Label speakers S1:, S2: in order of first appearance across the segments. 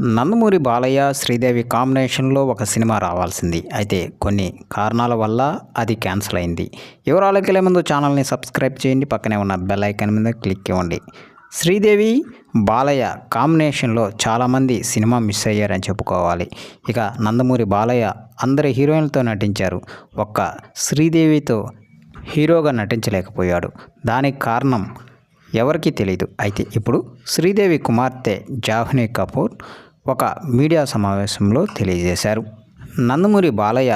S1: నందమూరి బాలయ్య శ్రీదేవి కాంబినేషన్లో ఒక సినిమా రావాల్సింది. అయితే కొన్ని కారణాల వల్ల అది క్యాన్సిల్ అయింది. వివరాలకు వెళ్ళే ముందు ఛానల్ని సబ్స్క్రైబ్ చేయండి. పక్కనే ఉన్న బెల్ ఐకాన్ మీద క్లిక్ ఇవ్వండి. శ్రీదేవి బాలయ్య కాంబినేషన్లో చాలామంది సినిమా మిస్ అయ్యారని చెప్పుకోవాలి. ఇక నందమూరి బాలయ్య అందరి హీరోయిన్లతో నటించారు. ఒక్క శ్రీదేవితో హీరోగా నటించలేకపోయాడు. దానికి కారణం ఎవరికీ తెలియదు అయితే ఇప్పుడు శ్రీదేవి కుమార్తె జాహ్నవి కపూర్ ఒక మీడియా సమావేశంలో తెలియజేశారు. నందమూరి బాలయ్య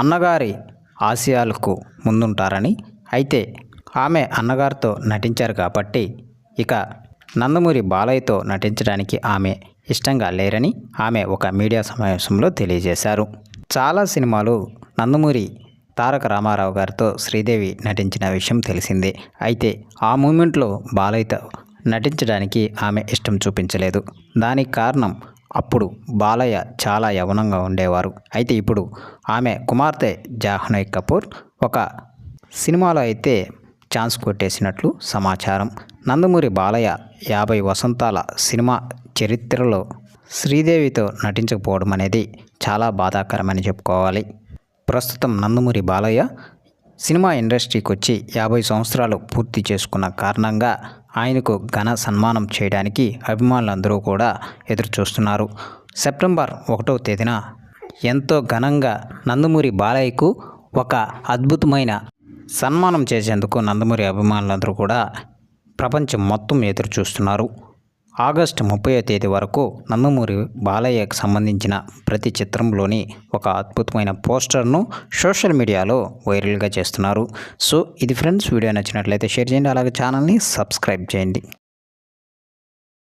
S1: అన్నగారి ఆశయాలకు ముందుంటారని అయితే ఆమె అన్నగారితో నటించారు కాబట్టి ఇక నందమూరి బాలయ్యతో నటించడానికి ఆమె ఇష్టంగా లేరని ఆమె ఒక మీడియా సమావేశంలో తెలియజేశారు. చాలా సినిమాలు నందమూరి తారక రామారావు గారితో శ్రీదేవి నటించిన విషయం తెలిసిందే. అయితే ఆ మూమెంట్లో బాలయ్యతో నటించడానికి ఆమె ఇష్టం చూపించలేదు. దానికి కారణం అప్పుడు బాలయ్య చాలా యవనంగా ఉండేవారు. అయితే ఇప్పుడు ఆమె కుమార్తె జాహ్నవి కపూర్ ఒక సినిమాలో అయితే ఛాన్స్ కొట్టేసినట్లు సమాచారం. నందమూరి బాలయ్య యాభై వసంతాల సినిమా చరిత్రలో శ్రీదేవితో నటించకపోవడం అనేది చాలా బాధాకరమని చెప్పుకోవాలి. ప్రస్తుతం నందమూరి బాలయ్య సినిమా ఇండస్ట్రీకి వచ్చి యాభై సంవత్సరాలు పూర్తి చేసుకున్న కారణంగా ఆయనకు ఘన సన్మానం చేయడానికి అభిమానులందరూ కూడా ఎదురుచూస్తున్నారు. సెప్టెంబర్ ఒకటో తేదీన ఎంతో ఘనంగా నందమూరి బాలయ్యకు ఒక అద్భుతమైన సన్మానం చేసేందుకు నందమూరి అభిమానులందరూ కూడా ప్రపంచం మొత్తం ఎదురుచూస్తున్నారు. ఆగస్టు ముప్పై తేదీ వరకు నందమూరి బాలయ్యకు సంబంధించిన ప్రతి చిత్రంలోని ఒక అద్భుతమైన పోస్టర్ను సోషల్ మీడియాలో వైరల్గా చేస్తున్నారు. సో ఇది ఫ్రెండ్స్ వీడియో నచ్చినట్లయితే షేర్ చేయండి. అలాగే ఛానల్ని సబ్స్క్రైబ్ చేయండి.